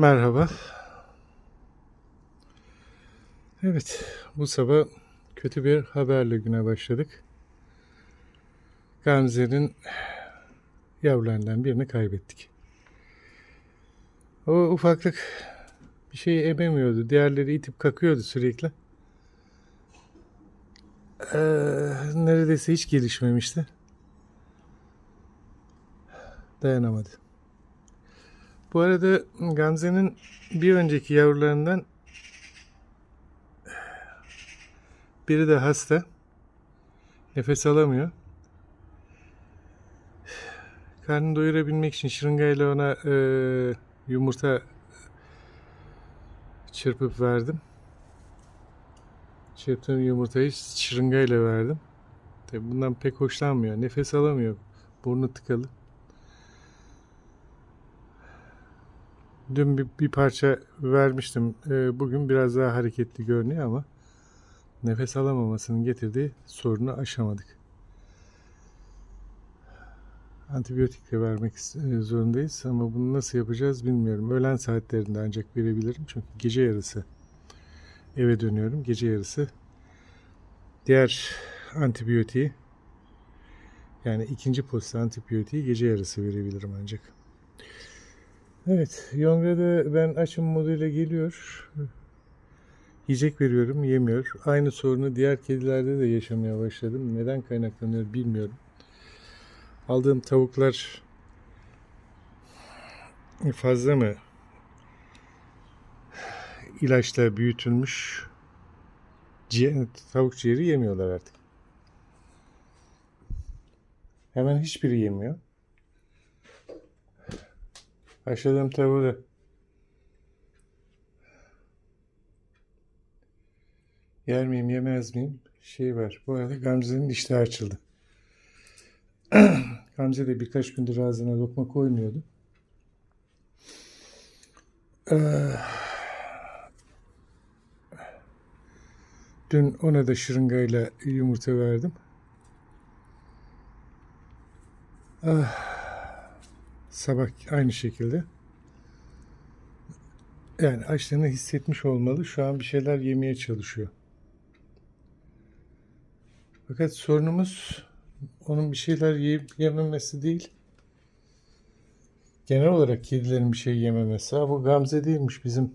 Merhaba. Evet, bu sabah kötü bir haberle güne başladık. Gamze'nin yavrularından birini kaybettik. O ufaklık bir şey ememiyordu. Diğerleri itip kakıyordu sürekli. Ee, neredeyse hiç gelişmemişti. Dayanamadı. Bu arada Gamze'nin bir önceki yavrularından biri de hasta. Nefes alamıyor. Karnını doyurabilmek için şırıngayla ona e, yumurta çırpıp verdim. Çırptığım yumurtayı şırıngayla verdim. Tabii bundan pek hoşlanmıyor. Nefes alamıyor. Burnu tıkalı. Dün bir, bir parça vermiştim. Ee, bugün biraz daha hareketli görünüyor ama nefes alamamasının getirdiği sorunu aşamadık. Antibiyotik de vermek e, zorundayız ama bunu nasıl yapacağız bilmiyorum. Öğlen saatlerinde ancak verebilirim çünkü gece yarısı eve dönüyorum. Gece yarısı diğer antibiyotiği yani ikinci posta antibiyotiği gece yarısı verebilirim ancak. Evet, Yongra'da ben açım moduyla geliyor. Yiyecek veriyorum, yemiyor. Aynı sorunu diğer kedilerde de yaşamaya başladım. Neden kaynaklanıyor bilmiyorum. Aldığım tavuklar fazla mı ilaçla büyütülmüş tavuk ciğeri yemiyorlar artık. Hemen hiçbiri yemiyor. Haşladığım tavuğu da yer miyim yemez miyim şey var. Bu arada Gamze'nin iştahı açıldı. Gamze de birkaç gündür ağzına lokma koymuyordu. Ee, dün ona da şırıngayla yumurta verdim. Ah. Sabah aynı şekilde. Yani açlığını hissetmiş olmalı. Şu an bir şeyler yemeye çalışıyor. Fakat sorunumuz onun bir şeyler yiyip yememesi değil. Genel olarak kedilerin bir şey yememesi. Ha, bu Gamze değilmiş bizim.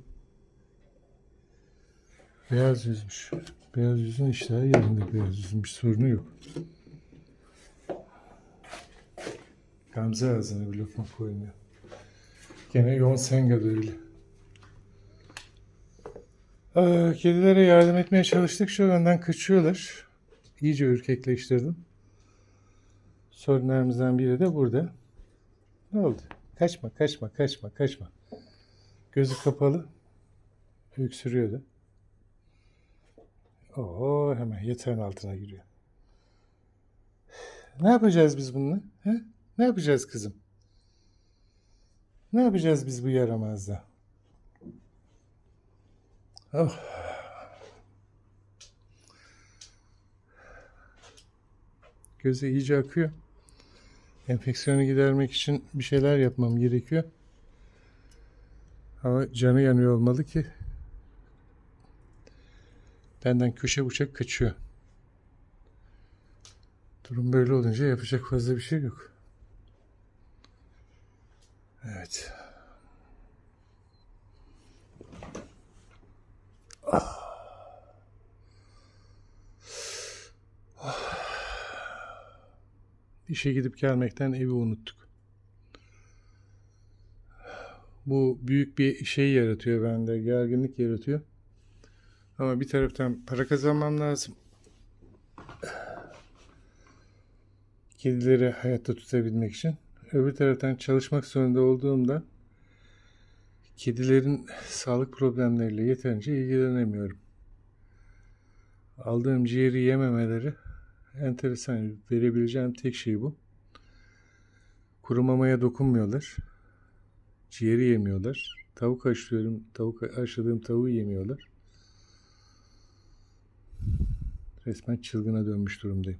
Beyaz yüzmüş. Beyaz yüzün iştahı yerinde beyaz yüzün bir sorunu yok. Gamze ağzına bir lokma koymuyor. Gene Yon Senga öyle. Aa, kedilere yardım etmeye çalıştıkça benden kaçıyorlar. İyice ürkekleştirdim. Sorunlarımızdan biri de burada. Ne oldu? Kaçma, kaçma, kaçma, kaçma. Gözü kapalı. Öksürüyordu. Oo, hemen yatağın altına giriyor. Ne yapacağız biz bununla? He? Ne yapacağız kızım? Ne yapacağız biz bu yaramazla? Oh. Gözü iyice akıyor. Enfeksiyonu gidermek için bir şeyler yapmam gerekiyor. Ama canı yanıyor olmalı ki benden köşe bıçak kaçıyor. Durum böyle olunca yapacak fazla bir şey yok. Evet. İşe gidip gelmekten evi unuttuk. Bu büyük bir şey yaratıyor bende, gerginlik yaratıyor. Ama bir taraftan para kazanmam lazım. Kedileri hayatta tutabilmek için. Öbür taraftan çalışmak zorunda olduğumda kedilerin sağlık problemleriyle yeterince ilgilenemiyorum. Aldığım ciğeri yememeleri enteresan. Verebileceğim tek şey bu. Kuru mamaya dokunmuyorlar. Ciğeri yemiyorlar. Tavuk haşlıyorum. Tavuk haşladığım tavuğu yemiyorlar. Resmen çılgına dönmüş durumdayım.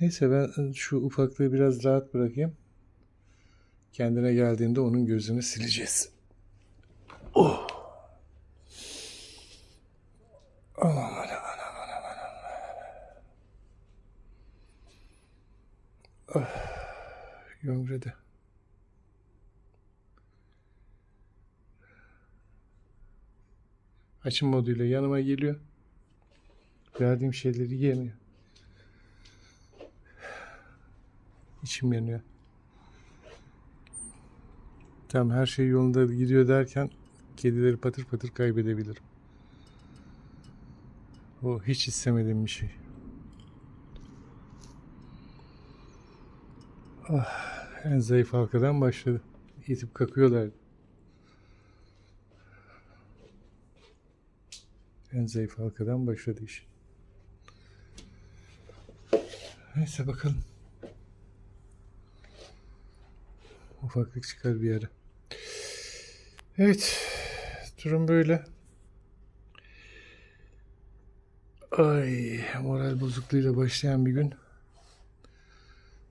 Neyse ben ıı, şu ufaklığı biraz rahat bırakayım. Kendine geldiğinde onun gözünü sileceğiz. Oh! Aman aman aman aman aman. Ah, yomrede. Açım moduyla yanıma geliyor. Verdiğim şeyleri yemiyor. İçim yanıyor. Tam her şey yolunda gidiyor derken kedileri patır patır kaybedebilirim. O hiç istemediğim bir şey. Ah, en zayıf halkadan başladı. Yetip kakıyorlar. En zayıf halkadan başladı iş. Neyse bakalım. Ufaklık çıkar bir yere. Evet. Durum böyle. Ay moral bozukluğuyla başlayan bir gün.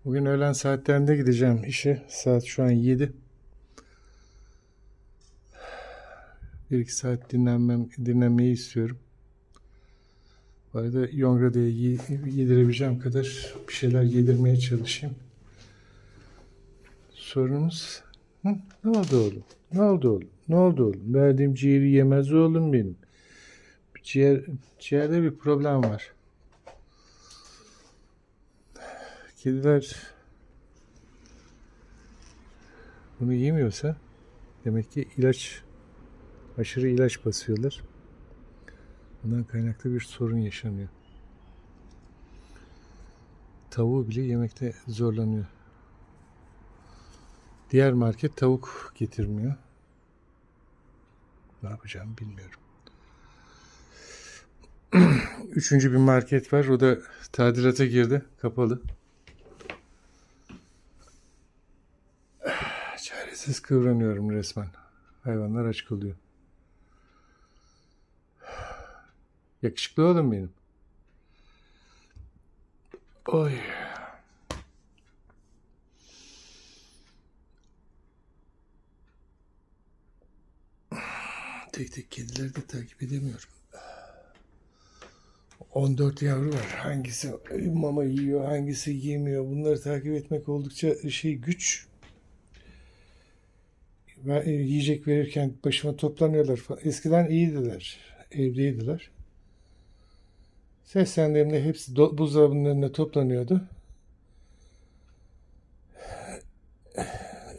Bugün öğlen saatlerinde gideceğim işe. Saat şu an 7. Bir iki saat dinlenmem, dinlenmeyi istiyorum. Bu arada Yongrade'ye ye- yedirebileceğim kadar bir şeyler yedirmeye çalışayım. Sorunumuz... Hı? Ne oldu oğlum? Ne oldu oğlum? Ne oldu oğlum? Verdiğim ciğeri yemez oğlum benim. Ciğer, ciğerde bir problem var. Kediler bunu yemiyorsa demek ki ilaç aşırı ilaç basıyorlar. Bundan kaynaklı bir sorun yaşanıyor. Tavuğu bile yemekte zorlanıyor. Diğer market tavuk getirmiyor. Ne yapacağım bilmiyorum. Üçüncü bir market var. O da tadilata girdi. Kapalı. Çaresiz kıvranıyorum resmen. Hayvanlar aç kalıyor. Yakışıklı oğlum benim. Oy. Tek tek kedileri de takip edemiyorum. 14 yavru var. Hangisi mama yiyor, hangisi yemiyor. Bunları takip etmek oldukça şey güç. Ben, e, yiyecek verirken başıma toplanıyorlar falan. Eskiden iyiydiler. Evdeydiler. Seslendiğimde hepsi do- buzdolabının önüne toplanıyordu.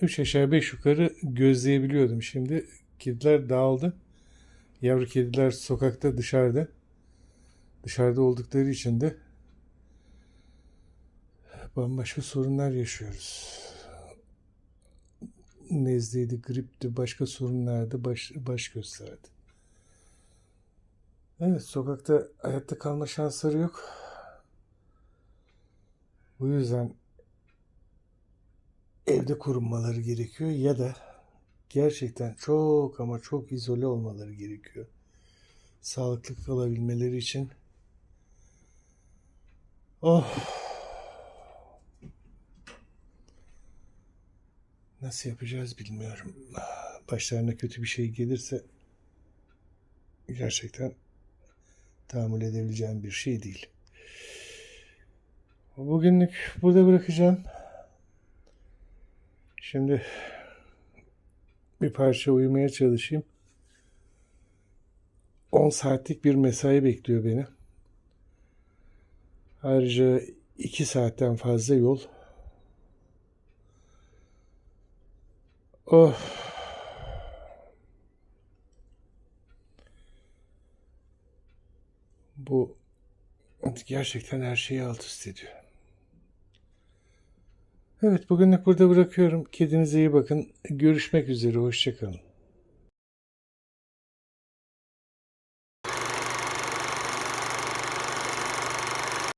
Üç aşağı beş yukarı gözleyebiliyordum. Şimdi kediler dağıldı. Yavru kediler sokakta dışarıda. Dışarıda oldukları için de bambaşka sorunlar yaşıyoruz. Nezleydi, gripti, başka sorunlarda baş, baş gösterdi. Evet, sokakta hayatta kalma şansları yok. Bu yüzden evde korunmaları gerekiyor ya da gerçekten çok ama çok izole olmaları gerekiyor. Sağlıklı kalabilmeleri için. Oh. Nasıl yapacağız bilmiyorum. Başlarına kötü bir şey gelirse gerçekten tahammül edebileceğim bir şey değil. Bugünlük burada bırakacağım. Şimdi bir parça uyumaya çalışayım. 10 saatlik bir mesai bekliyor beni. Ayrıca 2 saatten fazla yol. Oh. Bu gerçekten her şeyi alt üst ediyor. Evet bugünlük burada bırakıyorum. Kedinize iyi bakın. Görüşmek üzere. Hoşçakalın.